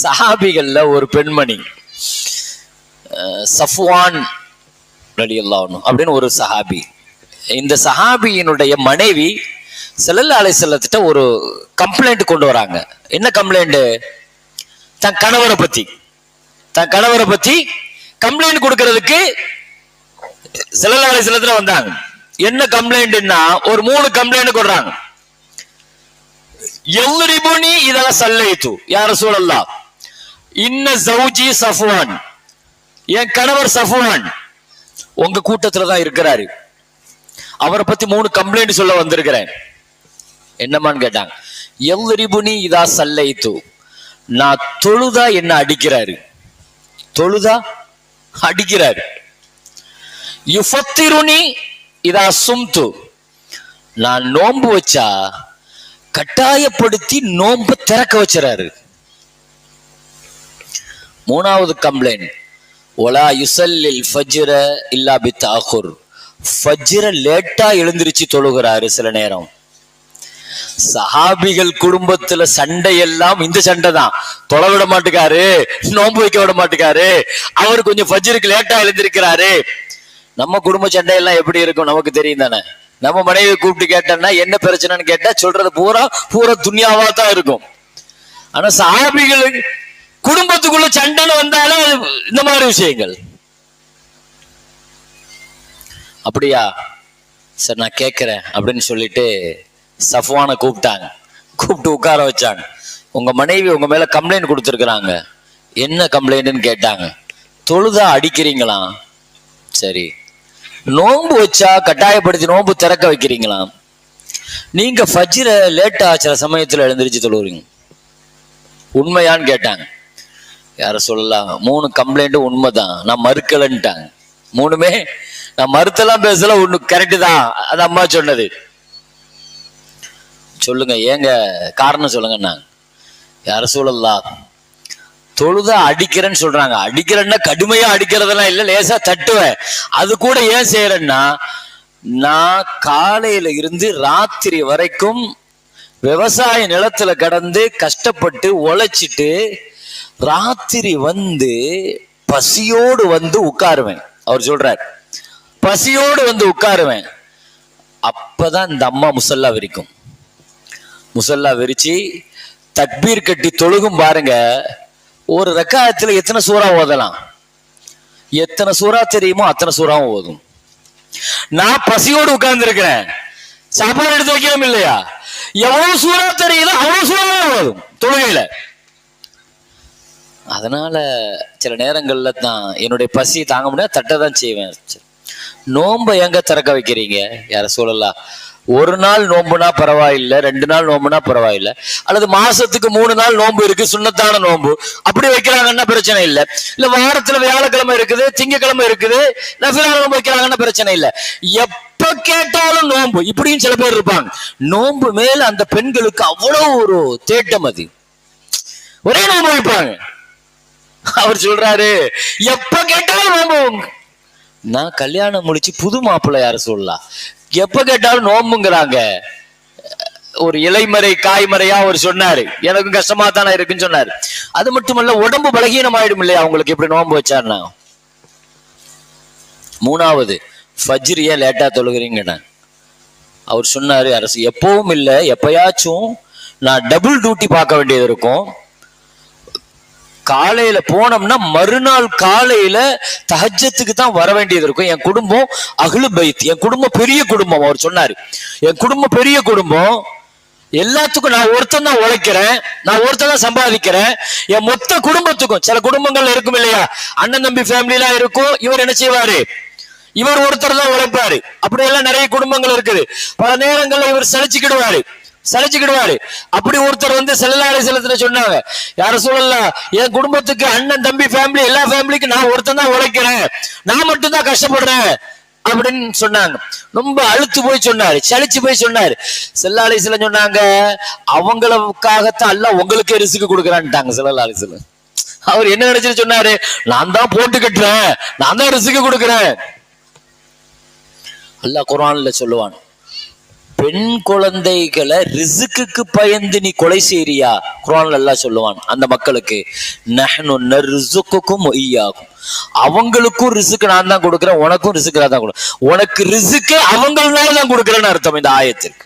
சஹாபிகள்ல ஒரு பெண்மணி சஃப்வான் ரலியல்லாஹு அப்படின்னு ஒரு சஹாபி. இந்த சஹாபியினுடைய மனைவி செல்லல்லா அலை செல்லத்திட்ட ஒரு கம்ப்ளைண்ட் கொண்டு வராங்க. என்ன கம்ப்ளைண்ட் தன் கணவரை பத்தி. தன் கணவரை பத்தி கம்ப்ளைண்ட் கொடுக்கறதுக்கு செல்லல்லா அலை செல்லத்துல வந்தாங்க. என்ன கம்ப்ளைண்ட்னா ஒரு மூணு கம்ப்ளைண்ட் கொடுறாங்க. எல்லரிபுனி இதெல்லாம் சல்லைத்து யார சூழல்லாம் இன்ன சௌஜி சஃபுவான். என் கணவர் சஃபுவான். உங்க கூட்டத்துல தான் இருக்கிறாரு. அவரை பத்தி மூணு கம்ப்ளைண்ட் சொல்ல வந்திருக்கிறேன். என்னமான்னு கேட்டாங்க. எல்ரிபுனி இதா சல்லைத்து. நான் தொழுதா என்ன அடிக்கிறாரு? தொழுதா? அடிக்கிறாரு. யுஃபத்திருனி இதா சும்து. நான் நோன்பு வச்சா கட்டாயப்படுத்தி நோன்பு திறக்க வச்சுறாரு. மூணாவது கம்ப்ளைண்ட் ஒலா யுசல்லில் ஃபஜ்ர இல்லா பி தாகுர் ஃபஜ்ர லேட்டா எழுந்திருச்சு தொழுகிறாரு சில நேரம். சஹாபிகள் குடும்பத்துல சண்டை எல்லாம் இந்த சண்டை தான். தொலை விட மாட்டுக்காரு நோன்பு வைக்க விட மாட்டுக்காரு. அவர் கொஞ்சம் ஃபஜ்ருக்கு லேட்டா எழுந்திருக்கிறாரு. நம்ம குடும்ப சண்டை எல்லாம் எப்படி இருக்கும்? நமக்கு தெரியும் தானே. நம்ம மனைவி கூப்பிட்டு கேட்டோம்னா என்ன பிரச்சனைன்னு கேட்டா சொல்றது பூரா பூரா துணியாவா தான் இருக்கும். ஆனா சஹாபிகளுக்கு குடும்பத்துக்குள்ள சண்டைன்னு வந்தாலும் இந்த மாதிரி விஷயங்கள். அப்படியா? சரி நான் கேட்கிறேன் அப்படின்னு சொல்லிட்டு சஃப்வானை கூப்பிட்டாங்க. கூப்பிட்டு உட்கார வச்சாங்க. உங்க மனைவி உங்க மேல கம்ப்ளைண்ட் கொடுத்துருக்குறாங்க. என்ன கம்ப்ளைண்ட்னு கேட்டாங்க. தொழுதா அடிக்கிறீங்களாம் சரி. நோன்பு வச்சா கட்டாயப்படுத்தி நோன்பு திறக்க வைக்கிறீங்களாம் நீங்க ஃபஜ்ர லேட்டா சில சமயத்துல எழுந்திருச்சு தொழுவுறீங்க. உண்மையான்னு கேட்டாங்க. யார சொல்லலாம் மூணு கம்ப்ளைண்ட்டும் உண்மைதான். நான் மறுக்கலன்ட்டாங்க. மூணுமே நான் மறுத்தெல்லாம் பேசல ஒண்ணு கரெக்டு தான். அது அம்மா சொன்னது. சொல்லுங்க ஏங்க காரணம் சொல்லுங்கண்ணா யார சொல்லலாம். தொழுதா அடிக்கிறேன்னு சொல்றாங்க. அடிக்கிறேன்னா கடுமையா அடிக்கிறதெல்லாம் இல்ல லேசா தட்டுவேன். அது கூட ஏன் செய்யறேன்னா நான் காலையில இருந்து ராத்திரி வரைக்கும் விவசாய நிலத்துல கடந்து கஷ்டப்பட்டு உழைச்சிட்டு ராத்திரி வந்து பசியோடு வந்து உட்காருவேன். அவர் சொல்றார் பசியோடு வந்து உட்காருவேன். அப்பதான் இந்த அம்மா முசல்லா விரிக்கும். முசல்லா விரிச்சு தக்பீர் கட்டி தொழுகும் பாருங்க ஒரு ரக்காயத்துல எத்தனை சூறா ஓதலாம்? எத்தனை சூறா தெரியுமோ அத்தனை சூறாவும் ஓதும். நான் பசியோடு உட்கார்ந்து இருக்கிறேன் சாப்பாடு எடுத்து வைக்கிறோம் இல்லையா? எவ்வளவு சூறா தெரியுதோ அவ்வளவு சூறாவும் ஓதும் தொழுகையில. அதனால சில நேரங்கள்ல தான் என்னுடைய பசி தாங்க முடியாது தட்ட தான் செய்வேன். நோன்பை எங்க திறக்க வைக்கிறீங்க? யார சொல்லலாம் ஒரு நாள் நோம்புனா பரவாயில்லை ரெண்டு நாள் நோம்புனா பரவாயில்லை. அல்லது மாசத்துக்கு மூணு நாள் நோம்பு இருக்கு சுண்ணத்தான நோன்பு அப்படி வைக்கிறாங்கன்னா பிரச்சனை இல்லை. இல்ல வாரத்துல வியாழக்கிழமை இருக்குது திங்கக்கிழமை இருக்குது நஃபிலா நோன்பு வைக்கிறாங்கன்னா பிரச்சனை இல்லை. எப்ப கேட்டாலும் நோம்பு. இப்படியும் சில பேர் இருப்பாங்க. நோன்பு மேல அந்த பெண்களுக்கு அவ்வளவு ஒரு தேட்டம் அது. ஒரே நோம்பு வைப்பாங்க. அவர் சொல்றாரு எப்ப கேட்டாலும் நோம்பு நான் கல்யாணம் முடிச்சு புது மாப்பிள்ளை யார சொல்லலாம் எப்ப கேட்டாலும் நோம்புங்கிறாங்க. ஒரு இலைமறை காய்மறையா அவர் சொன்னாரு. எனக்கும் கஷ்டமா தானே இருக்குன்னு சொன்னாரு. அது மட்டுமல்ல உடம்பு பலகீனம் ஆயிடும் இல்லையா அவங்களுக்கு எப்படி நோன்பு வச்சாருனா மூணாவது ஃபஜ்ர் ஏன் லேட்டா தொழுகிறீங்கண்ணா அவர் சொன்னாரு அரசு எப்பவும் இல்லை எப்பயாச்சும் நான் டபுள் டியூட்டி பார்க்க வேண்டியது இருக்கும். காலையில போனோம்னா மறுநாள் காலையில தஹஜத்துக்கு தான் வர வேண்டியது இருக்கும். என் குடும்பம் அகலு பைத். என் குடும்பம் பெரிய குடும்பம் அவர் சொன்னாரு. என் குடும்பம் பெரிய குடும்பம். எல்லாத்துக்கும் நான் ஒருத்தன் தான் உழைக்கிறேன். நான் ஒருத்தன் தான் சம்பாதிக்கிறேன். என் மொத்த குடும்பத்துக்கும் சில குடும்பங்கள் இருக்கும் இல்லையா? அண்ணன் தம்பி ஃபேமிலி இருக்கும். இவர் என்ன செய்வாரு? இவர் ஒருத்தர் தான் உழைப்பாரு. அப்படி எல்லாம் நிறைய குடும்பங்கள் இருக்குது. பல நேரங்கள்ல இவர் சலிச்சுக்கிடுவாரு. சலிச்சுக்கிடுவாரு. அப்படி ஒருத்தர் வந்து செல்லாலை செலுத்துல சொன்னாங்க யார சொல்லலாம் என் குடும்பத்துக்கு அண்ணன் தம்பி ஃபேமிலி எல்லா ஃபேமிலிக்கும் நான் ஒருத்தன் தான் உழைக்கிறேன். நான் மட்டும் தான் கஷ்டப்படுறேன். அப்படின்னு சொன்னாங்க. ரொம்ப அழுத்து போய் சொன்னாரு சலிச்சு போய் சொன்னாரு. செல்லாலை சில சொன்னாங்க அவங்களுக்காகத்தான் எல்லாம் உங்களுக்கே ரிசுக்கு கொடுக்குறான்ட்டாங்க செல்லாலை சில அவர் என்ன நினைச்சிட்டு சொன்னாரு நான் தான் போட்டு கட்டுறேன் நான் தான் ரிசுக்கு கொடுக்குறேன். அல்லா குரான்ல சொல்லுவான் பெண் குழந்தைகளை ரிசுக்குக்கு பயந்து நீ கொலை செய்றியா? குரான் எல்லாம் சொல்லுவான் அந்த மக்களுக்கு நஹனு நர்சுக்குக்கும் ஒய்யாகும் அவங்களுக்கும் ரிசுக்கு நான் தான் கொடுக்குறேன் உனக்கும் ரிசுக்கு நான் தான் கொடுக்குறேன். உனக்கு ரிசுக்கு அவங்களால தான் கொடுக்குறேன்னு அர்த்தம் இந்த ஆயத்திற்கு.